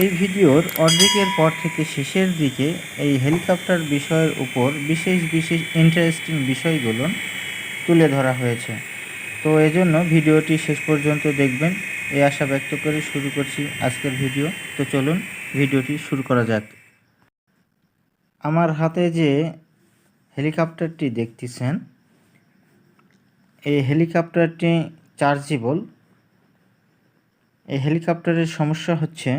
এই ভিডিওর অর্ধেকের পর থেকে শেষের দিকে এই হেলিকপ্টার বিষয়ের উপর বিশেষ বিশেষ ইন্টারেস্টিং বিষয়গুলো তুলে ধরা হয়েছে। তো এজন্য ভিডিওটি শেষ পর্যন্ত দেখবেন। এই আশা ব্যক্ত করে শুরু করছি আজকের ভিডিও। তো চলুন ভিডিওটি শুরু করা যাক। আমার হাতে যে হেলিকপ্টারটি দেখতেছেন, এই হেলিকপ্টারটি চার্জেবল এই হেলিকপ্টারের সমস্যা হচ্ছে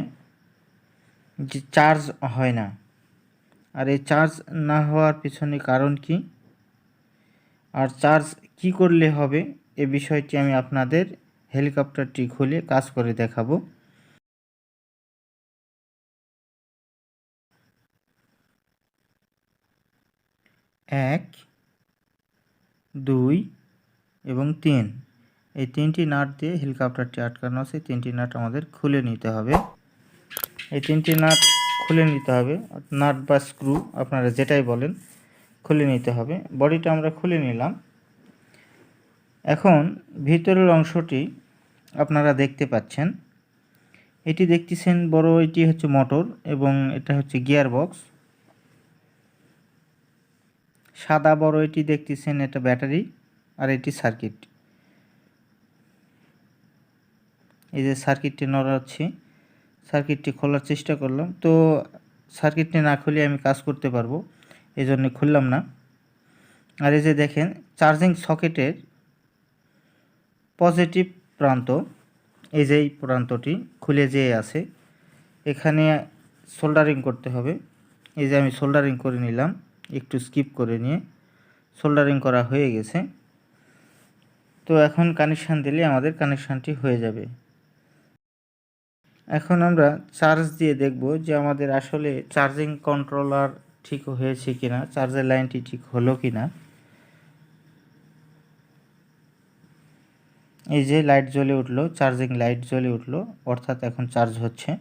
যে চার্জ হয় না। আর এই চার্জ না হওয়ার পিছনে কারণ কি? আর চার্জ কি করলে হবে? এ বিষয়টি আমি আপনাদের হেলিকপ্টারটি খুলে কাজ করে দেখাবো। এক, দুই এবং তিন। এই তিনটি নাট দিয়ে হেলিকপ্টারটি আটকানো আছে। তিনটি নাট আমাদের খুলে নিতে হবে। এই তিনটি নাট খুলে নিতে হবে, নাট বা স্ক্রু আপনারা যেটাই বলেন, খুলে নিতে হবে। বডিটা আমরা খুলে নিলাম। এখন ভিতরের অংশটি আপনারা দেখতে পাচ্ছেন। এটি দেখতেছেন বড়, এটি হচ্ছে মোটর এবং এটা হচ্ছে গিয়ার বক্স সাদা, বড়, এটি দেখতেছেন এটা ব্যাটারি আর এটি সার্কিট। এই যে সার্কিটটি নড়াচ্ছি। সার্কিটটি খোলার চেষ্টা করলাম। তো সার্কিটটি না খুলে আমি কাজ করতে পারব এই জন্য খুললাম না। আর এই যে দেখেন চার্জিং সকেটের পজিটিভ প্রান্ত, এই যে প্রান্তটি খুলে যেয়ে আছে, এখানে সোল্ডারিং করতে হবে। এই যে আমি সোল্ডারিং করে নিলাম, একটু স্কিপ করে নিয়ে সোল্ডারিং করা হয়ে গেছে। তো এখন কানেকশান দিলে আমাদের কানেকশানটি হয়ে যাবে। এখন আমরা চার্জ দিয়ে দেখব যে আমাদের আসলে চার্জিং কন্ট্রোলার ঠিক হয়েছে কিনা চার্জের লাইনটি ঠিক হলো কিনা। এই যে লাইট জ্বলে উঠল চার্জিং লাইট জ্বলে উঠল, অর্থাৎ এখন চার্জ হচ্ছে।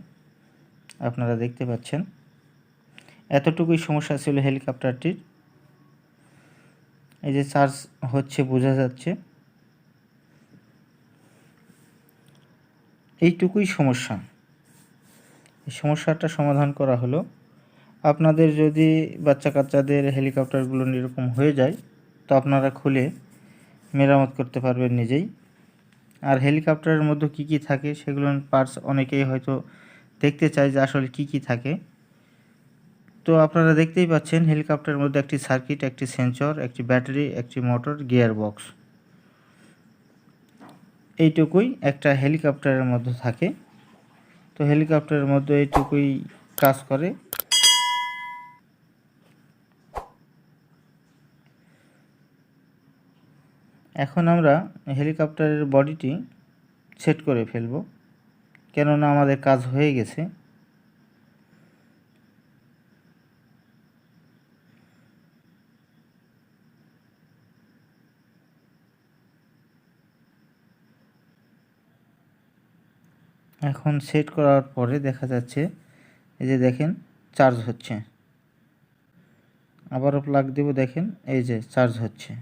আপনারা দেখতে পাচ্ছেন। এতটুকুই সমস্যা ছিল হেলিকপ্টারটির এই যে চার্জ হচ্ছে, বোঝা যাচ্ছে। এইটুকুই সমস্যা। এই সমস্যাটা সমাধান করা হলো। আপনাদের যদি বাচ্চা কাচ্চাদের হেলিকপ্টারগুলো এরকম হয়ে যায়, তো আপনারা খুলে মেরামত করতে পারবেন নিজেই। আর হেলিকপ্টারের মধ্যে কি কি থাকে, সেগুলো পার্টস অনেকেই হয়তো দেখতে চায় যে আসলে কি কি থাকে। তো আপনারা দেখতেই পাচ্ছেন, হেলিকপ্টারের মধ্যে একটি সার্কিট একটি সেন্সর একটি ব্যাটারি একটি মোটর গিয়ার বক্স এইটুকুই একটা হেলিকপ্টারের মধ্যে থাকে। তো হেলিকপ্টারের মধ্যে এইটুকুই কাজ করে। এখন আমরা হেলিকপ্টারের বডিটি সেট করে ফেলব। কেননা আমাদের কাজ হয়ে গেছে। এখন সেট করার পরে দেখা যাচ্ছে, এই যে দেখেন চার্জ হচ্ছে। আবারও প্লাগ দেব, দেখেন, এই যে চার্জ হচ্ছে।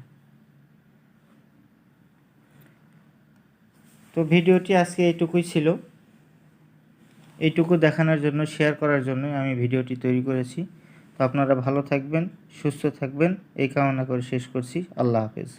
তো ভিডিওটি আজকে এইটুকুই ছিল। এইটুকু দেখানোর জন্য শেয়ার করার জন্য আমি ভিডিওটি তৈরি করেছি। তো আপনারা ভালো থাকবেন, সুস্থ থাকবেন, এই কামনা করে শেষ করছি। আল্লাহ হাফেজ।